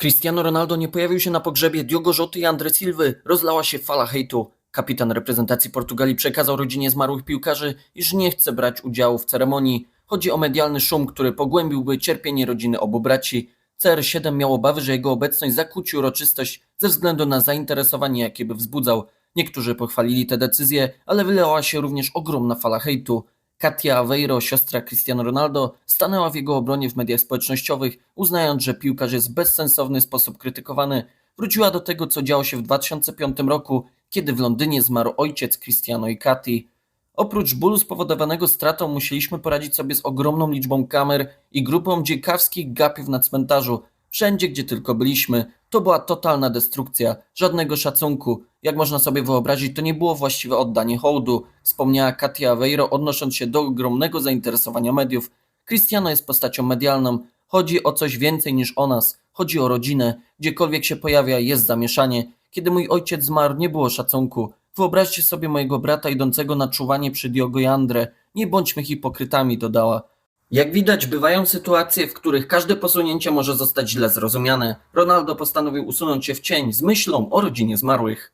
Cristiano Ronaldo nie pojawił się na pogrzebie Diogo Rzoty i Andre Silwy. Rozlała się fala hejtu. Kapitan reprezentacji Portugalii przekazał rodzinie zmarłych piłkarzy, iż nie chce brać udziału w ceremonii. Chodzi o medialny szum, który pogłębiłby cierpienie rodziny obu braci. CR7 miał obawy, że jego obecność zakłóci uroczystość ze względu na zainteresowanie, jakie by wzbudzał. Niektórzy pochwalili tę decyzję, ale wylała się również ogromna fala hejtu. Katia Aveiro, siostra Cristiano Ronaldo, stanęła w jego obronie w mediach społecznościowych, uznając, że piłkarz jest w bezsensowny sposób krytykowany. Wróciła do tego, co działo się w 2005 roku, kiedy w Londynie zmarł ojciec Cristiano i Kati. Oprócz bólu spowodowanego stratą musieliśmy poradzić sobie z ogromną liczbą kamer i grupą dziekawskich gapiów na cmentarzu. Wszędzie, gdzie tylko byliśmy, to była totalna destrukcja, żadnego szacunku. Jak można sobie wyobrazić, to nie było właściwe oddanie hołdu, wspomniała Katia Aveiro, odnosząc się do ogromnego zainteresowania mediów. Cristiano jest postacią medialną. Chodzi o coś więcej niż o nas. Chodzi o rodzinę. Gdziekolwiek się pojawia, jest zamieszanie. Kiedy mój ojciec zmarł, nie było szacunku. Wyobraźcie sobie mojego brata idącego na czuwanie przy Diogo i Andre. Nie bądźmy hipokrytami, dodała. Jak widać, bywają sytuacje, w których każde posunięcie może zostać źle zrozumiane. Ronaldo postanowił usunąć się w cień z myślą o rodzinie zmarłych.